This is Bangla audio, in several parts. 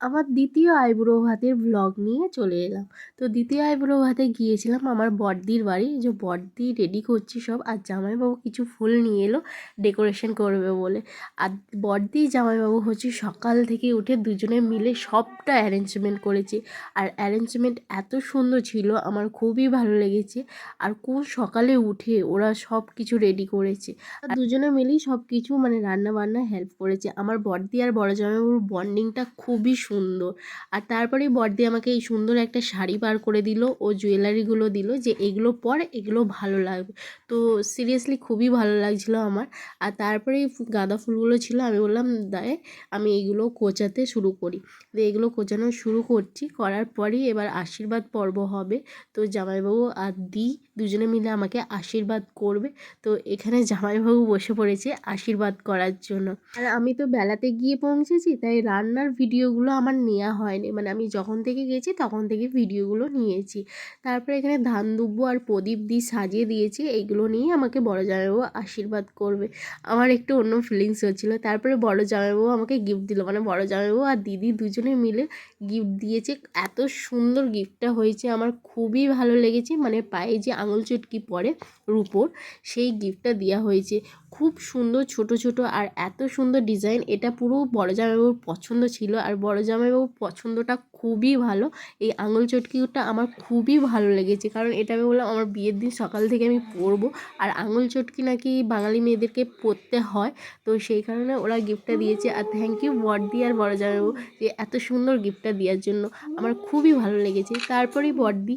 আমার দ্বিতীয় আইবুড়ো ভাতের ভ্লগ নিয়ে চলে এলাম। তো দ্বিতীয় আইবুড়ো ভাতে গিয়েছিলাম আমার বড়দির বাড়ি। যে বড়দি রেডি করছি সব, আর জামাইবাবু কিছু ফুল নিয়ে এলো ডেকোরেশন করবে বলে। আর বড়দি জামাইবাবু হচ্ছে সকাল থেকে উঠে দুজনে মিলে সবটা অ্যারেঞ্জমেন্ট করেছে। আর অ্যারেঞ্জমেন্ট এত সুন্দর ছিল, আমার খুবই ভালো লেগেছে। আর কোন সকালে উঠে ওরা সব কিছু রেডি করেছে। আর দুজনে মিলেই সব কিছু মানে রান্না বান্না হেল্প করেছে। আমার বড়দি আর বড় জামাইবাবুর বন্ডিংটা খুবই সুন্দর। আর তারপরেই বড়দি আমাকে এই সুন্দর একটা শাড়ি বার করে দিল ও জুয়েলারিগুলো দিল যে এগুলো পর এগুলো ভালো লাগবে। তো সিরিয়াসলি খুবই ভালো লাগছিল আমার। আর তারপরে গাঁদা ফুলগুলো ছিল আমি বললাম দায়ে আমি এইগুলো কোচাতে শুরু করি। তো এগুলো কোচানো শুরু করছি, করার পরই এবার আশীর্বাদ পর্ব হবে। তো জামাইবাবু আর দি দুজনে মিলে আমাকে আশীর্বাদ করবে। তো এখানে জামাইবাবু বসে পড়েছে আশীর্বাদ করার জন্য। আর আমি তো বেলাতে গিয়ে পৌঁছেছি, তাই রান্নার ভিডিওগুলো আমার নেওয়া হয়নি। মানে আমি যখন থেকে গেছি তখন থেকে ভিডিওগুলো নিয়েছি। তারপরে এখানে ধান দুব্বো আর প্রদীপ দিয়ে সাজিয়ে দিয়েছি। এইগুলো নিয়ে আমাকে বড় জামাইবাবু আশীর্বাদ করবে। আমার একটু অন্য ফিলিংস হচ্ছিল। তারপরে বড় জামাইবাবু আমাকে গিফট দিল। মানে বড় জামাইবাবু আর দিদি দুজনে মিলে গিফট দিয়েছে। এত সুন্দর গিফটটা হয়েছে। আমার খুবই ভালো লেগেছে। মানে পায়ে যে আঙুল চুটকি পরে রূপোর, সেই গিফটটা দেওয়া হয়েছে। খুব সুন্দর ছোট ছোট আর এত সুন্দর ডিজাইন এটা পুরো বড় জামাইবাবুর পছন্দ ছিল। আর বড় জামাইবাবুর পছন্দটা খুবই ভালো। এই আঙুল চটকিটা আমার খুবই ভালো লেগেছে, কারণ এটা আমি বললাম আমার বিয়ের দিন সকাল থেকে আমি পরবো। আর আঙুল চটকি নাকি বাঙালি মেয়েদেরকে পরতে হয়, তো সেই কারণে ওরা গিফটটা দিয়েছে। আর থ্যাংক ইউ বড়দি আর বড় জামাইবাবু যে এত সুন্দর গিফটটা দেওয়ার জন্য। আমার খুবই ভালো লেগেছে। তারপরেই বড়দি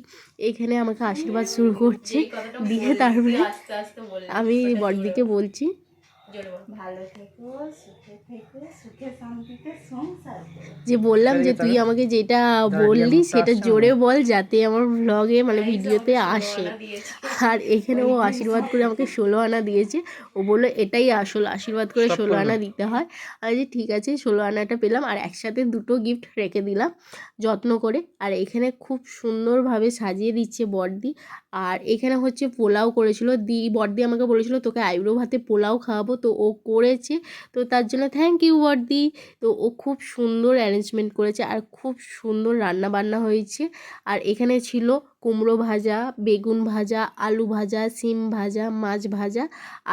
এখানে আমাকে আশীর্বাদ শুরু করছে। দিয়ে তারপরে আমি বড়দিকে বলছি জোরে বল। ভালো থেকো সুখে থেকো সুখে শান্তিতে সংসার করো। যে বললাম যে তুই আমাকে যেটা বললি সেটা জোরে বল যাতে আমার ব্লগে মানে ভিডিওতে আসে। আর এখানে ও আশীর্বাদ করে আমাকে ষোলো আনা দিয়েছে। ও বলল এটাই আসল আশীর্বাদ করে ষোলো আনা দিতে হয়। আর যে ঠিক আছে ষোলো আনাটা পেলাম। আর একসাথে দুটো গিফট রেখে দিলাম যত্ন করে। আর এখানে খুব সুন্দরভাবে সাজিয়ে দিচ্ছে বড়দি আর এখানে হচ্ছে পোলাও করেছিল। দি বড়দি আমাকে বলেছিল তোকে আইব্রো ভাতে পোলাও খাওয়াবো তো ও করেছে। তো তার জন্য থ্যাংক ইউ বড়দি তো ও খুব সুন্দর অ্যারেঞ্জমেন্ট করেছে আর খুব সুন্দর রান্না বান্না হয়েছে। আর এখানে ছিল কুমড়ো ভাজা, বেগুন ভাজা, আলু ভাজা, সিম ভাজা, মাছ ভাজা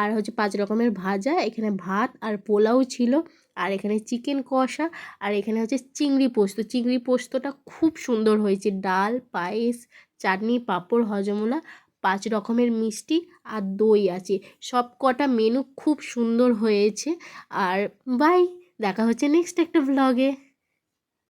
আর হচ্ছে পাঁচ রকমের ভাজা। এখানে ভাত আর পোলাও ছিল আর এখানে চিকেন কষা আর এখানে হচ্ছে চিংড়ি পোস্ত। চিংড়ি পোস্তটা খুব সুন্দর হয়েছে। ডাল, পায়েস, চাটনি, পাঁপড়, হজমোলা পাঁচ রকমের মিষ্টি আর দই আছে। সব কটা মেনু খুব সুন্দর হয়েছে। আর বাই দেখা হচ্ছে নেক্সট একটা ব্লগে